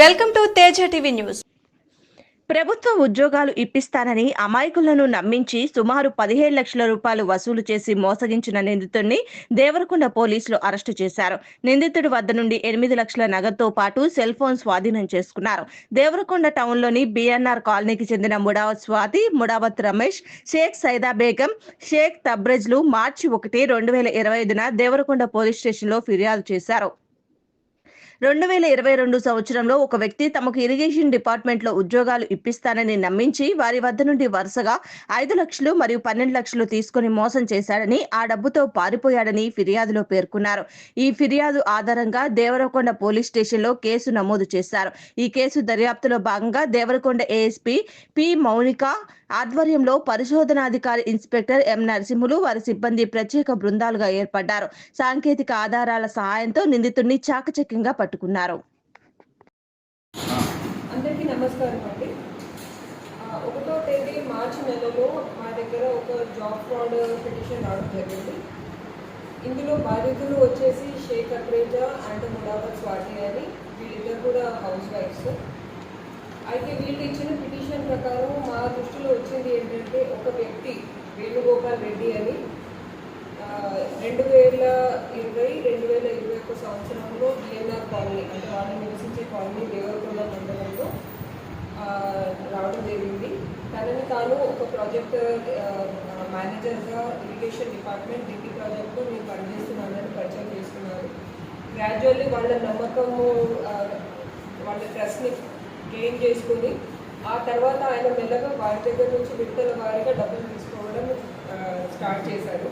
Welcome to Teja TV news. ప్రభుత్వ ఉద్యోగాలు ఇప్పిస్తానని అమాయకులను నమ్మించి సుమారు పదిహేడు లక్షల రూపాయలు వసూలు చేసి మోసగించిన నిందితుడిని దేవరకొండ పోలీసులు అరెస్టు చేశారు. నిందితుడి వద్ద నుండి ఎనిమిది లక్షల నగదుతో పాటు సెల్ ఫోన్ స్వాధీనం చేసుకున్నారు. దేవరకొండ టౌన్లోని బిఎన్ఆర్ కాలనీకి చెందిన ముడావత్ స్వాతి ముడావత్ రమేష్ షేక్ సైదా బేగం షేక్ తబ్రెజ్లు మార్చి ఒకటి రెండు వేల ఇరవై ఐదున దేవరకొండ పోలీస్ స్టేషన్లో ఫిర్యాదు చేశారు. రెండు వేల ఇరవై రెండు సంవత్సరంలో ఒక వ్యక్తి తమకు ఇరిగేషన్ డిపార్ట్మెంట్లో ఉద్యోగాలు ఇప్పిస్తానని నమ్మించి వారి వద్ద నుండి వరుసగా ఐదు లక్షలు మరియు పన్నెండు లక్షలు తీసుకుని మోసం చేశాడని ఆ డబ్బుతో పారిపోయాడని ఫిర్యాదులో పేర్కొన్నారు. ఈ ఫిర్యాదు ఆధారంగా దేవరకొండ పోలీస్ స్టేషన్లో కేసు నమోదు చేశారు. ఈ కేసు దర్యాప్తులో భాగంగా దేవరకొండ ఏఎస్పీ పి మౌనిక ఆధ్వర్యంలో పరిశోధనాధికారి ఇన్స్పెక్టర్ ఎం నరసింహులు వారి సిబ్బంది ప్రత్యేక బృందాలుగా ఏర్పడ్డారు. సాంకేతిక ఆధారాల సహాయంతో నిందితుడిని చాకచక్యంగా పట్టు పట్టుకున్నారు. అందరికీ నమస్కారం అండి. ఒకటో తేదీ మార్చి నెలలో మా దగ్గర ఒక జాబ్ ఫ్రాడ్ పిటిషన్ రావడం జరిగింది. ఇందులో బాధితులు వచ్చేసి షేక్ అక్రేజా అండ్ ముడావత్ స్వాతి అని వీళ్ళిద్దరు కూడా హౌస్ వైఫ్స్. అయితే వీళ్ళు ఇచ్చిన పిటిషన్ ప్రకారం మా దృష్టిలో వచ్చింది ఏంటంటే ఒక వ్యక్తి వేణుగోపాల్ రెడ్డి అని రెండు వేల ఇరవై రెండు వేల ఇరవై ఒక సంవత్సరంలో బిఎన్ఆర్ కాలనీ అంటే వాళ్ళు నివసించే కాలనీ దేవరకొండ మండలంలో రావడం జరిగింది. తనని తాను ఒక ప్రాజెక్ట్ మేనేజర్గా ఇరిగేషన్ డిపార్ట్మెంట్ డిపి ప్రాజెక్ట్లో నేను పనిచేస్తున్నానని పరిచయం చేస్తున్నారు. గ్రాడ్యువల్లీ వాళ్ళ నమ్మకము వాళ్ళ ట్రస్ట్ని గెయిన్ చేసుకుని ఆ తర్వాత ఆయన మెల్లగా వారి దగ్గర నుంచి విడతల వారిగా డబ్బులు తీసుకోవడం స్టార్ట్ చేశారు.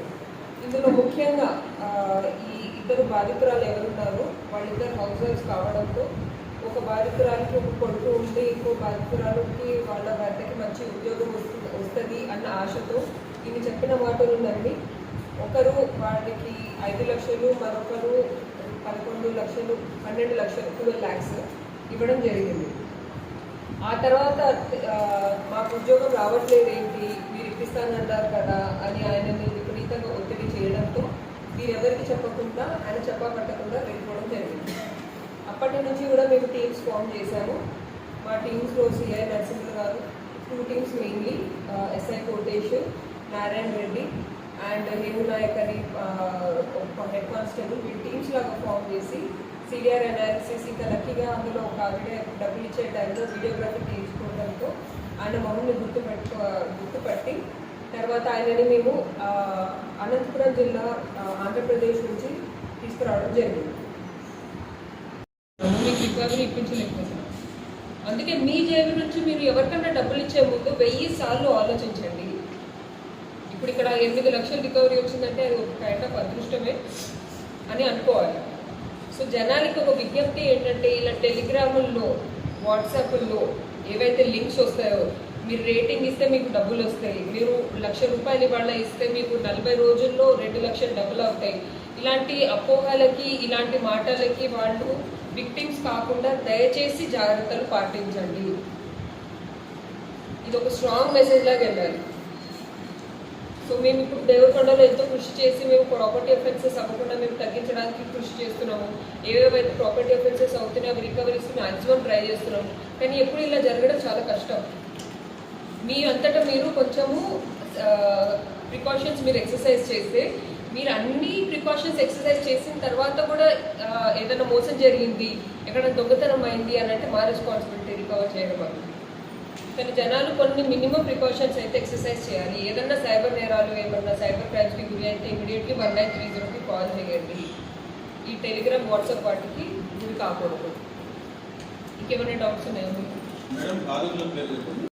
ఇందులో ముఖ్యంగా ఈ ఇద్దరు బాధితురాలు ఎవరున్నారో? వాళ్ళిద్దరు హౌస్ వైఫ్స్ కావడంతో ఒక బాధితురాలకి ఒక కొడుకు ఉంటే ఇంకో బాధితురాలకి వాళ్ళ భర్తకి మంచి ఉద్యోగం వస్తుంది వస్తుంది అన్న ఆశతో ఇవి చెప్పిన మాటలు నమ్మి ఒకరు వాళ్ళకి ఐదు లక్షలు మరొకరు పదకొండు లక్షలు పన్నెండు లక్షలు ట్వెల్వ్ ల్యాక్స్ ఇవ్వడం జరిగింది. ఆ తర్వాత మాకు ఉద్యోగం రావట్లేదు ఏంటి మీరు ఇప్పిస్తానన్నారు కదా అని ఆయన వీరెవరికి చెప్పకుండా ఆయన చెప్పబట్టకుండా వెళ్ళిపోవడం జరిగింది. అప్పటి నుంచి కూడా మేము టీమ్స్ ఫామ్ చేశాము. మా టీమ్స్లో సిఐ నరసింహ గారు two teams mainly SI Kotesh Narayana Reddy and Hemu Nayak అని హెడ్ కానిస్టేబుల్. వీళ్ళు టీమ్స్ లాగా ఫామ్ చేసి సిడిఆర్ అనాలిసిస్ ఇంకా లక్కీగా అందులో ఒక ఆవిడ డబ్బులు ఇచ్చే టైంలో వీడియోగ్రఫీ తీసుకోవడంతో ఆయన మమ్మల్ని గుర్తుపెట్టుకో గుర్తుపట్టి తర్వాత ఆయనని మేము అనంతపురం జిల్లా ఆంధ్రప్రదేశ్ నుంచి తీసుకురావడం జరిగింది. మీకు రికవరీ ఇప్పించలేకపోతున్నాం అందుకే మీ జేబు నుంచి మీరు ఎవరికైనా డబ్బులు ఇచ్చే ముందు వెయ్యి సార్లు ఆలోచించండి. ఇప్పుడు ఇక్కడ ఎనిమిది లక్షల రికవరీ వచ్చిందంటే అది ఒక కైండ్ ఆఫ్ అదృష్టమే అని అనుకోవాలి. సో జనాలకి ఒక విజ్ఞప్తి ఏంటంటే ఇలా టెలిగ్రాముల్లో వాట్సాప్ల్లో ఏవైతే లింక్స్ వస్తాయో మీరు రేటింగ్ ఇస్తే మీకు డబ్బులు వస్తాయి. మీరు లక్ష రూపాయలు ఇవాళ ఇస్తే మీకు నలభై రోజుల్లో రెండు లక్షలు డబ్బులు అవుతాయి. ఇలాంటి అపోహలకి ఇలాంటి మాటలకి వాళ్ళు విక్టిమ్స్ కాకుండా దయచేసి జాగ్రత్తలు పాటించండి. ఇది ఒక స్ట్రాంగ్ మెసేజ్ లాగా వెళ్ళాలి. సో మేము ఇప్పుడు దేవకొండలో ఎంతో కృషి చేసి మేము ప్రాపర్టీ ఎఫెన్సెస్ అవ్వకుండా మేము తగ్గించడానికి కృషి చేస్తున్నాము. ఏవేవైతే ప్రాపర్టీ ఎఫెన్సెస్ అవుతున్నాయి అవి రికవరీస్ మ్యాక్సిమం ట్రై చేస్తున్నాము. కానీ ఎప్పుడు ఇలా జరగడం చాలా కష్టం. మీ అంతటా మీరు కొంచెము ప్రికాషన్స్ మీరు ఎక్సర్సైజ్ చేస్తే మీరు అన్ని ప్రికాషన్స్ ఎక్సర్సైజ్ చేసిన తర్వాత కూడా ఏదైనా మోసం జరిగింది ఎక్కడ దొంగతనం అయింది అని అంటే మా రెస్పాన్సిబిలిటీ రికవర్ చేయడం అది కానీ జనాలు కొన్ని మినిమం ప్రికాషన్స్ అయితే ఎక్సర్సైజ్ చేయాలి. ఏదన్నా సైబర్ నేరాలు ఏమన్నా సైబర్ క్రైమ్స్కి గురి అయితే ఇమీడియట్లీ వన్ నైన్ త్రీ జీరోకి కాల్ చేయండి. ఈ టెలిగ్రామ్ వాట్సాప్ వాటికి గురి కాకూడదు. ఇంకేమైనా డౌట్స్ ఉన్నాయా